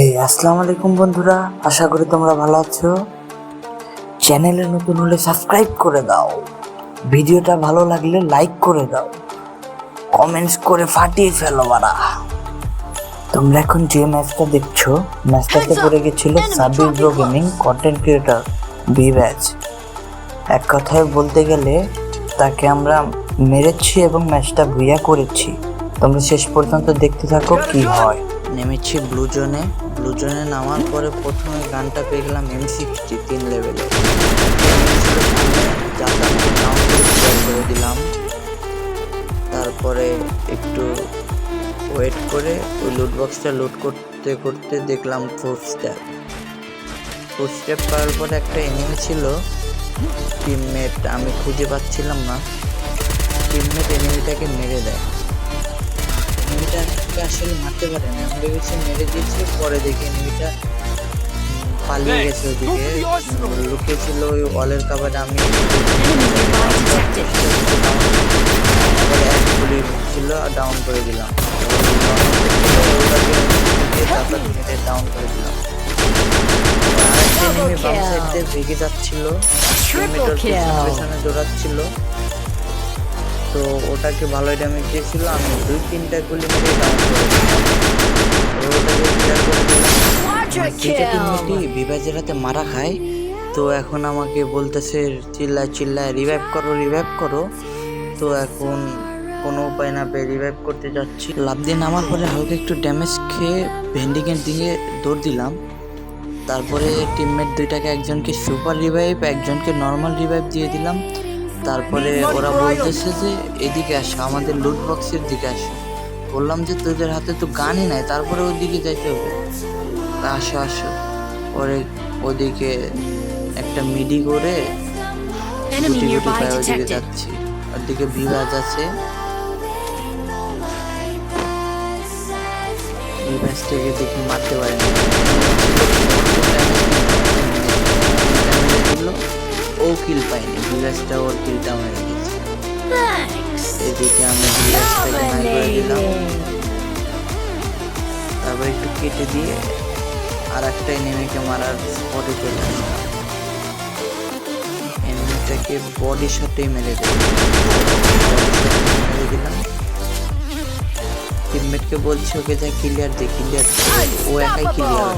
এই আসসালামু আলাইকুম বন্ধুরা। আশা করি তোমরা ভালো আছো। চ্যানেলে নতুন হলে সাবস্ক্রাইব করে দাও। ভিডিওটা ভালো লাগলে লাইক করে দাও। কমেন্টস করে ফাটিয়ে ফেলো বারা তোমরা এখন যে ম্যাচটা দেখছ ম্যাচটাতে পড়ে গেছিল Sabir bro gaming content creator B batch এক কথায় বলতে গেলে তাকে আমরা মেরেছি এবং ম্যাচটা ভুইয়া করেছি। তোমরা শেষ পর্যন্ত দেখতে থাকো কি হয়। নেমেছি ব্লু জোনে ব্লু জোনে নামার পরে প্রথমে গানটা পেয়ে গেলাম এম সিক্সটি তিন লেভেলে দিলাম তারপরে একটু ওয়েট করে ওই লুট বক্সটা লুট করতে করতে দেখলাম ফোর স্টেপ ফোর স্টেপ পাওয়ার পরে একটা এনিমি ছিল। টিমমেট আমি খুঁজে পাচ্ছিলাম না। টিমমেট এনিমিটাকে মেরে দেয়। এনিমিটা আসলে মারতে পারে না। আমি ভেবেছি মেরে দিয়েছে পরে দেখি এনিমিটা পালিয়ে গেছে ওদিকে। লুকিয়েছিল ওই ওয়ালের কাবারে আমি। ছিল ডাউন করে দিলাম। ডাউন করে দিলাম। আরেকটা বাম সাইড দিয়ে যাচ্ছিল. পেছনে পেছনে দৌড়াচ্ছিল তো ওটাকে ভালো ড্যামেজ দিয়েছিল আমি দুই তিনটা গুলি মেরে ডাউন করে ওটাকে করে দিলাম। বিভাজের হাতে মারা খায়। তো এখন আমাকে বলতেছে চিল্লায় চিল্লায় রিভাইভ করো রিভাইভ করো। তো এখন কোনো উপায় না পেয়ে রিভাইভ করতে যাচ্ছি। লাভ দিয়ে নামার পরে হালকা একটু ড্যামেজ খেয়ে ভেন্ডিকের দিকে দৌড় দিলাম। তারপরে টিমমেট দুইটাকে একজনকে সুপার রিভাইভ একজনকে নর্মাল রিভাইভ দিয়ে দিলাম। তারপরে ওরা বলতেছে যে এদিকে আসো আমাদের লুট বক্সের দিকে আসো। বললাম যে তোদের হাতে তো গানই নাই তারপরে ওদিকে যাইতে হবে। আসো আসো। পরে ওদিকে একটা মিডি করে গুটি গুটি পায়ে ওদিকে. যাচ্ছি। ওদিকে বিরাজ আছে। বিরাজটাকে দেখি মারতে পারে না কিল পায়নি বিরাজটা ওর কিলটা মেরে গেছে এদিকে আমি বিরাজটাকে নাই করে দিলাম। তারপর একটু কেটে দিয়ে আর একটা এনিমিকে মারার স্পটে চলে আসলাম। এনিমিটাকে বডি শটেই মেরে দিলাম। মেরে দিলাম। টিমমেটকে বলছি ওকে যা ক্লিয়ার দে ক্লিয়ার ও একাই ক্লিয়ার।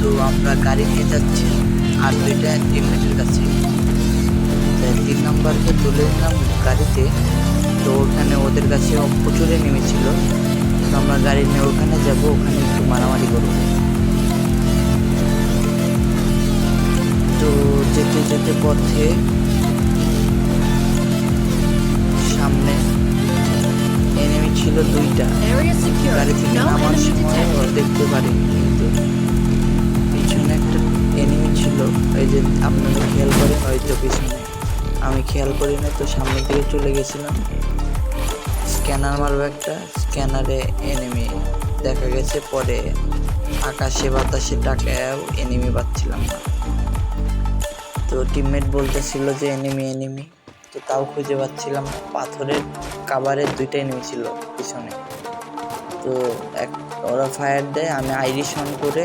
তো আমরা গাড়ি নিয়ে যাচ্ছি আর দুইটা টিমমেটের কাছে। তিন নাম্বারকে তুলে নিলাম গাড়িতে। তো ওখানে ওদের কাছে প্রচুর নেমেছিল। তো আমরা গাড়ি নিয়ে ওখানে যাব ওখানে একটু মারামারি করব। তো যেতে যেতে পথে সামনে ছিল দুইটা। গাড়ি থেকে নামার সময় detected. ও দেখতে পারি কিন্তু পিছনে একটা এনিমি ছিল। ওই যে আপনারা খেয়াল করেন হয়তো পিছনে। আমি খেয়াল করি না তো সামনের দিকে চলে গেছিলাম। স্ক্যানার মারবো একটা। স্ক্যানারে এনিমি দেখা গেছে পরে আকাশে বাতাসে টাকায়ও এনিমি পাচ্ছিলাম না। তো টিমমেট বলতেছিল যে এনিমি এনিমি তো তাও খুঁজে পাচ্ছিলাম। পাথরের কাবারের দুইটাই এনিমি ছিল পিছনে। তো এক ওরা ফায়ার দেয় আমি আইরিশ অন করে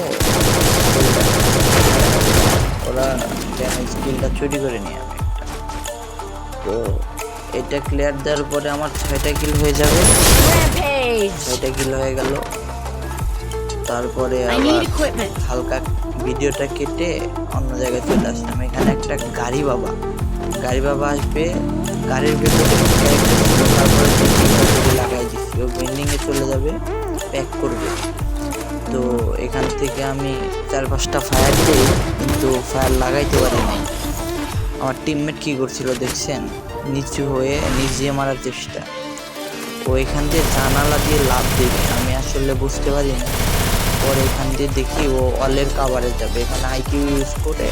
ওরা ড্যামেজ কিলটা চুরি করে নিয়ে আমি একটা। তো এটা ক্লিয়ার দেওয়ার পরে আমার ছয়টা কিল হয়ে যাবে. ছয়টা কিল হয়ে গেল। তারপরে. হালকা ভিডিওটা কেটে অন্য জায়গায় চলে আসলাম। এখানে একটা গাড়ি বাবা। গাড়ি বাবা আসবে, গাড়ির ভেতরে তারপরে লাগাই দিচ্ছি ও বেন্ডিংয়ে চলে যাবে প্যাক করবে। তো এখান থেকে আমি চার পাঁচটা ফায়ার দিই, কিন্তু ফায়ার লাগাইতে পারি নাই। আমার টিমমেট কি করছিল দেখছেন? নিচু হয়ে নিজে মারার চেষ্টা। ও এখান দিয়ে জানালা দিয়ে লাভ দেবে, আমি আসলে বুঝতে পারি না পরে এখান দিয়ে দেখি ও অলের কাভারে যাবে। এখানে আইকিউ ইউজ করে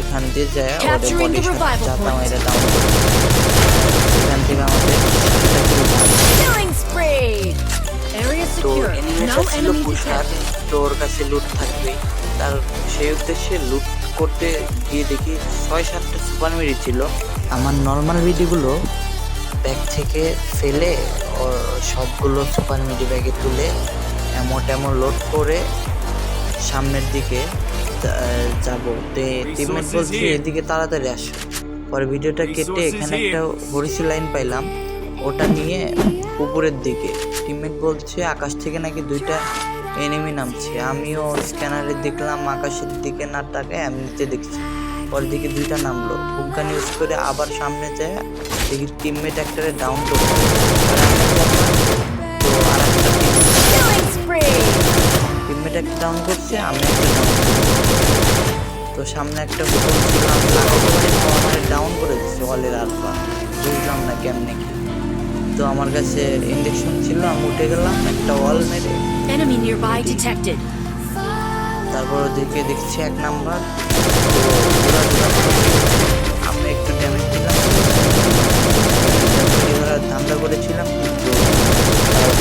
এখান দিয়ে যায় ওদের বডি revival চাতা point. এখান থেকে আমাদের তো এনিমিটা ছিল পুষার তো ওর কাছে লুট থাকবে। তার সেই উদ্দেশ্যে লুট করতে গিয়ে দেখি ছয় সাতটা সুপার মেরি ছিল। আমার নর্মাল ভিডিওগুলো ব্যাগ থেকে ফেলে সবগুলো সুপার মিডি ব্যাগে তুলে এমন টেমন লোড করে সামনের দিকে যাব। টিমমেট বলছে এদিকে তাড়াতাড়ি আসো। পরে ভিডিওটা কেটে এখানে একটা হরিসি লাইন পাইলাম। ওটা নিয়ে উপরের দিকে। টিমমেট বলছে আকাশ থেকে নাকি দুইটা এনিমি নামছে। আমিও স্ক্যানারে দেখলাম আকাশের দিকে না তাকায় আমি নিচে দেখছি। পরের দিকে দুইটা নামলো। হুকান ইউজ করে আবার সামনে যায় দেখি টিমমেট একটারে ডাউন করছে। তো আর একটা একটা ডাউন করছে আমি তো সামনে একটা হুকুম আমার ডাউন করে দিচ্ছে ওয়ালের আলফা। বুঝলাম না কেমনে কি। তো আমার কাছে ইন্ডেকশন ছিল আমি উঠে গেলাম একটা ওয়াল মেরে। তারপর ওদিকে দেখছি এক নাম্বার। আমি একটু ড্যামেজ দিলাম। ধান্দা করেছিলাম কিন্তু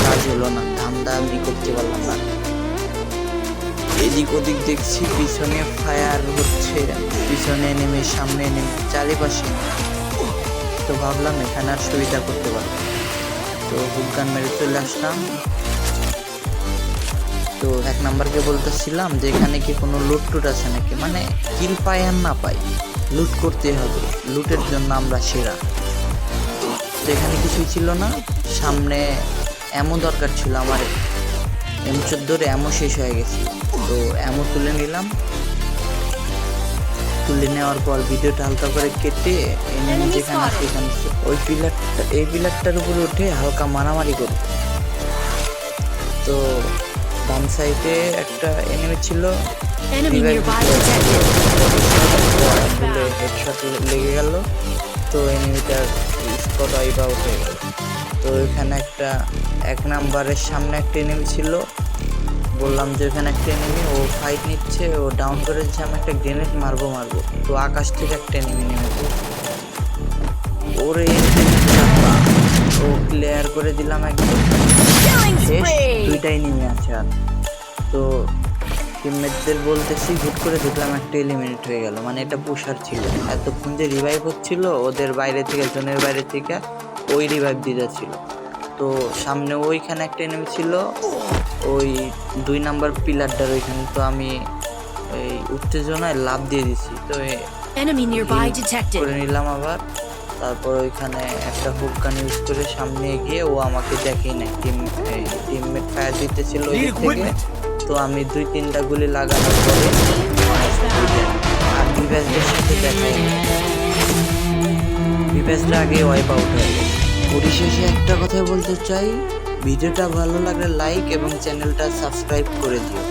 কাজ হলো না। ধান্দা আমি করতে পারলাম না। এদিক ওদিক দেখছি, পিছনে ফায়ার হচ্ছে, পিছনে নেমে সামনে নেমে, চারিপাশে। তো ভাবলাম এখানে আর সুবিধা করতে পারব তো হুকান মেরে চলে আসলাম। তো এক নাম্বারকে বলতেছিলাম যে, এখানে কি কোনো লুট টুট আছে নাকি? মানে কিল পাই আর না পাই, লুট করতে হবে। লুটের জন্য আমরা সেরা। তো এখানে কিছুই ছিল না। সামনে এমন দরকার ছিল আমার এম চোদ্দোর এমও শেষ হয়ে গেছে। তো এমও তুলে নিলাম। তুলে নেওয়ার পর ভিডিওটা হালকা করে কেটে এনে যেখানে সেখানে ওই পিলারটা এই পিলারটার উপরে উঠে হালকা মারামারি করব তো বাম সাইডে একটা এনিমি ছিল। হেডশট লেগে গেল। তো এনিমিটার স্পট আউট হয়ে গেল। তো এখানে একটা এক নাম্বারের সামনে একটা এনিমি ছিল। বললাম যে এখানে একটা এনিমি ও ফাইট নিচ্ছে ও ডাউন করে দিচ্ছে আমি একটা গ্রেনেড মারবো মারবো। তো আকাশ থেকে একটা এনিমি নেমেছে ওরে। ও ক্লিয়ার করে দিলাম একদম। দুইটাই নেমে আছে আর। তো টিমমেটদের বলতেছি হুট করে দেখলাম একটা এলিমিনেট হয়ে গেল। মানে এটা পুষার ছিল। এতক্ষণ যে রিভাইভ হচ্ছিল ওদের বাইরে থেকে জোনের বাইরে থেকে ওই রিভাইভ দিতে ছিল। তো সামনে ওইখানে একটা এনিমি ছিল। ওই দুই নাম্বার পিলারটার ওইখানে। তো আমি এই উত্তেজনায় লাভ দিয়ে দিছি। তো করে নিলাম আবার। তারপর ওইখানে একটা হুক গান ইউজ করে সামনে গিয়ে ও আমাকে দেখেই নাই। টিম টিমমেট ফায়ার দিতেছিল ওই থেকে। তো আমি দুই তিনটা গুলি লাগানোর পরে আর বিভাসদের সাথে দেখাই বিভাসটা আগে ওয়াইপ আউট হয়ে গেছে। পরিশেষে একটা কথা বলতে চাই। ভিডিওটা ভালো লাগলে লাইক এবং চ্যানেলটা সাবস্ক্রাইব করে দিও।